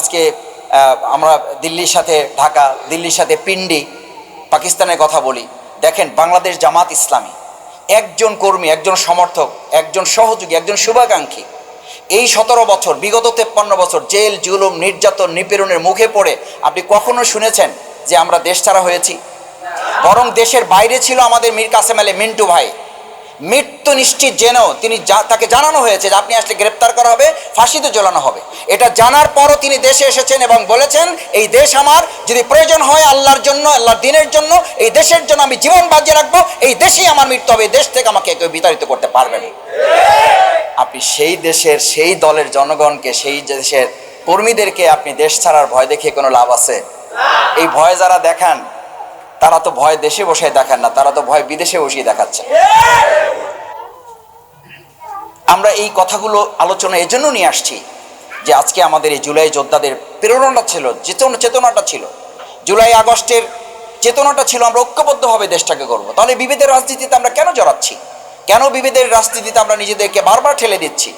আজকে আমরা দিল্লির সাথে ঢাকা, দিল্লির সাথে পিন্ডি, পাকিস্তানের কথা বলি। দেখেন, বাংলাদেশ জামাত ইসলামী। একজন কর্মী, একজন সমর্থক, একজন সহযোগী, একজন শুভাকাঙ্ক্ষী। এই সতেরো বছর, বিগত তেপ্পান্ন বছর, জেল, জুলুম, নির্যাতন, নিপীড়নের মুখে পড়ে, আপনি কখনো শুনেছেন যে আমরা দেশ ছাড়া হয়েছি? বরং দেশের বাইরে ছিল আমাদের মীর কাসেম আলী মিন্টু ভাই। মৃত্যু নিশ্চিত জেনেও তিনি তাকে জানানো হয়েছে যে আপনি আসলে গ্রেপ্তার করা হবে, ফাঁসিতে ঝোলানো হবে। এটা জানার পরও তিনি দেশে এসেছেন এবং বলেছেন, এই দেশ আমার, যদি প্রয়োজন হয় আল্লাহর জন্য, আল্লাহর দিনের জন্য, এই দেশের জন্য আমি জীবন বাজিয়ে রাখব, এই দেশেই আমার মৃত্যু হবে, এই দেশ থেকে আমাকে কেউ বিতাড়িত করতে পারবে না। আপনি সেই দেশের, সেই দলের জনগণকে, সেই দেশের কর্মীদেরকে আপনি দেশ ছাড়ার ভয় দেখিয়ে কোনো লাভ আছে? এই ভয় যারা দেখান তারা তো ভয় দেশে বসে দেখান না, তারা তো ভয় বিদেশে বসিয়ে দেখাচ্ছে। আমরা এই কথাগুলো আলোচনা এজন্য নিয়ে আসছি যে আজকে আমাদের এই জুলাই যোদ্ধাদের প্রেরণাটা ছিল, চেতনা চেতনাটা ছিল। জুলাই আগস্টের চেতনাটা ছিল, আমরা ঐক্যবদ্ধভাবে দেশটাকে করব তাহলে বিভেদের রাজনীতিতে আমরা কেন জড়াচ্ছি? কেন বিভেদের রাজনীতিতে আমরা নিজেদেরকে বারবার ঠেলে দিচ্ছি?